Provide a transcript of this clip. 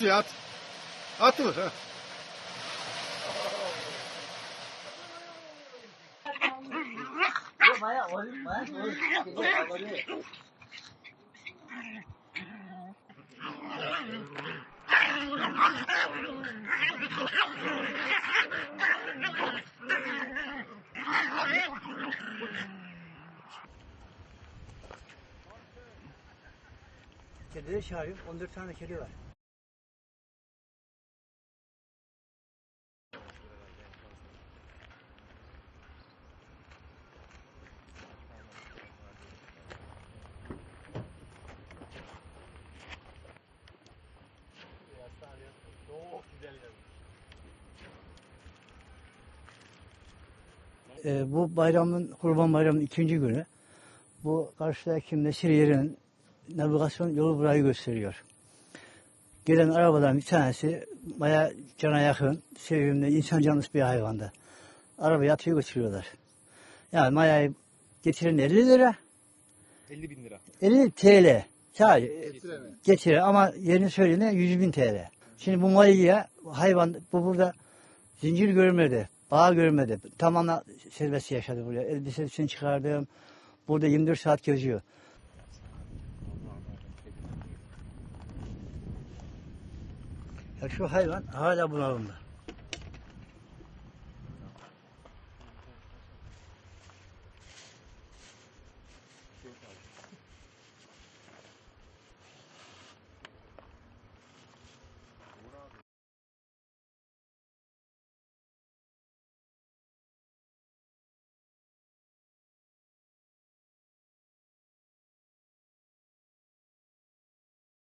suya at. At vur. Ha. Kedileri çağırıyorum. 14 tane kedi var. Ee, bu bayramın, Kurban Bayramı'nın ikinci günü. Bu karşıdaki Nesir yerinin navigasyon yolu burayı gösteriyor. Gelen arabadan bir tanesi baya cana yakın, sevimli, insan canlısı bir hayvandı. Arabaya atıyor götürüyorlar. Yani mayayı getiren 50 lira, 50 bin lira. 50 TL. Sadece getirir ama yerini söylediğinde 100 bin TL. Şimdi bu mayıya hayvan bu burada zincir görmedi, bağ görmedi. Tamamen serbest yaşadı buraya. Elbisesini çıkardım. Burada 24 saat geziyor. Ya şu hayvan hala bunalımda.